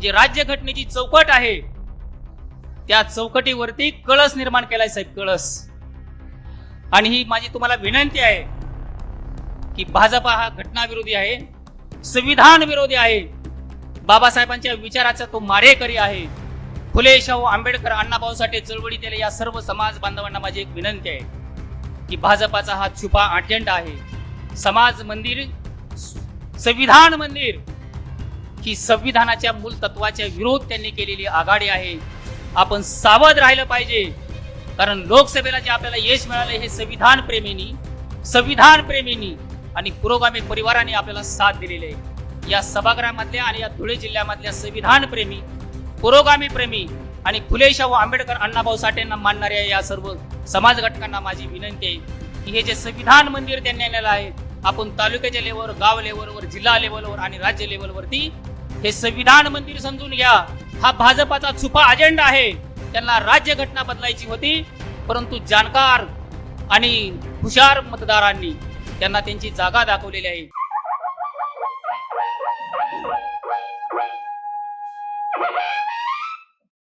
जे राज्यघटनेची चौकट आहे त्या चौकटीवरती कळस निर्माण केलाय साहेब कळस. आणि ही माझी तुम्हाला विनंती आहे की भाजपा हा घटनाविरोधी आहे संविधान विरोधी आहे. बाबासाहेबांच्या विचाराचा तो मारेकरी आहे. फुले शाहू आंबेडकर अण्णाभाऊ साठे केले या सर्व समाज बांधवांना माझी एक विनंती आहे की भाजपाचा हा छुपा अजेंडा आहे. समाज मंदिर संविधान मंदिर की संविधानाच्या मूल तत्वाच्या विरोध त्यांनी केलेली आघाडी आहे. आपण सावध राहिलं पाहिजे. कारण लोकसभेला जे आपल्याला यश मिळालं हे संविधान प्रेमींनी संविधान प्रेमींनी आणि पुरोगामी परिवाराने आपल्याला साथ दिलेली आहे. या सभागृहामधल्या आणि या धुळे जिल्ह्यामधल्या संविधान प्रेमी पुरोगामी प्रेमी आणि फुले शाहू आंबेडकर अण्णाभाऊ साठेंना मानणाऱ्या या सर्व समाज घटकांना माझी विनंती आहे की हे जे संविधान मंदिर त्यांनी आणलेलं आहे आपण तालुक्याच्या लेवलवर गाव लेवलवर जिल्हा लेवलवर आणि राज्य लेवलवरती हे संविधान मंदिर समजून घ्या. हा भाजपाचा छुपा अजेंडा आहे. त्यांना राज्य घटना बदलायची होती परंतु जाणकार आणि हुशार मतदारांनी त्यांना त्यांची जागा दाखवलेली आहे.